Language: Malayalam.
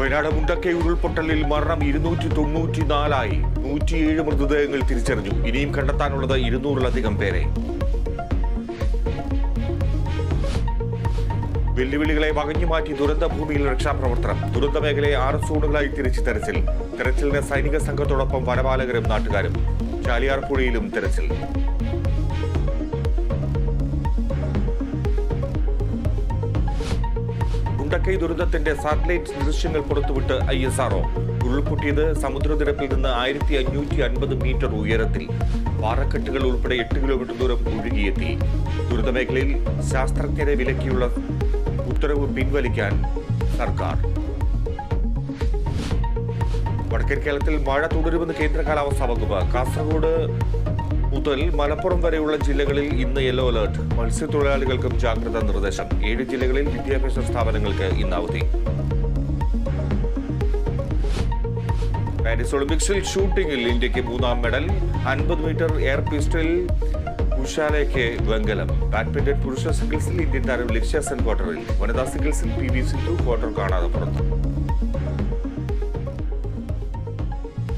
വയനാട് മുണ്ടക്കൈ ഉരുൾപൊട്ടലിൽ മരണം ഇരുന്നൂറ്റി തൊണ്ണൂറ്റിനാലായി. നൂറ്റിയേഴ് മൃതദേഹങ്ങൾ തിരിച്ചറിഞ്ഞു. ഇനിയും കണ്ടെത്താനുള്ളത് ഇരുന്നൂറിലധികം പേരെ. വെല്ലുവിളികളെ വകഞ്ഞു മാറ്റി ദുരന്ത ഭൂമിയിൽ രക്ഷാപ്രവർത്തനം. ദുരന്ത മേഖലയെ ആറ് സോണുകളായി തിരിച്ച് തെരച്ചിൽ. തെരച്ചിലിന് സൈനിക സംഘത്തോടൊപ്പം വനപാലകരും നാട്ടുകാരും. ചാലിയാർ പുഴയിലും തെരച്ചിൽ. മുണ്ടക്കൈ ദുരന്തത്തിന്റെ സാറ്റലൈറ്റ് ദൃശ്യങ്ങൾ പുറത്തുവിട്ട് ഐ എസ് ആർഒ ഉരുൾപൊട്ടിയത് സമുദ്രനിരപ്പിൽ നിന്ന് ആയിരത്തി അഞ്ഞൂറ്റി അൻപത് മീറ്റർ ഉയരത്തിൽ. പാറക്കെട്ടുകൾ ഉൾപ്പെടെ എട്ട് കിലോമീറ്റർ ദൂരം ഒഴുകിയെത്തി. ദുരിതമേഖലയിൽ ശാസ്ത്രജ്ഞരെ വിലക്കിയുള്ള ഉത്തരവ് പിൻവലിക്കാൻ സർക്കാർ. വടക്കൻ കേരളത്തിൽ മഴ തുടരുമെന്ന് കേന്ദ്ര കാലാവസ്ഥാ വകുപ്പ്. കാസർഗോഡ് മുതൽ മലപ്പുറം വരെയുള്ള ജില്ലകളിൽ ഇന്ന് യെല്ലോ അലർട്ട്. മത്സ്യത്തൊഴിലാളികൾക്കും ജാഗ്രതാ നിർദ്ദേശം. ഏഴ് ജില്ലകളിൽ വിദ്യാഭ്യാസ സ്ഥാപനങ്ങൾക്ക് ഇന്ന് അവധി. പാരീസ് ഒളിമ്പിക്സിൽ ഷൂട്ടിംഗിൽ ഇന്ത്യയ്ക്ക് മൂന്നാം മെഡൽ. അൻപത് മീറ്റർ എയർ പിസ്റ്റലിൽ ഉഷാലയ്ക്ക് വെങ്കലം. ബാഡ്മിന്റൺ പുരുഷ സിംഗിൾസിൽ ഇന്ത്യൻ താരം ലക്ഷ്യ ക്വാർട്ടറിൽ വനിതാ സിംഗിൾസിൽ പി വി സിന്ധു ക്വാർട്ടർ കാണാതെ പുറത്തു.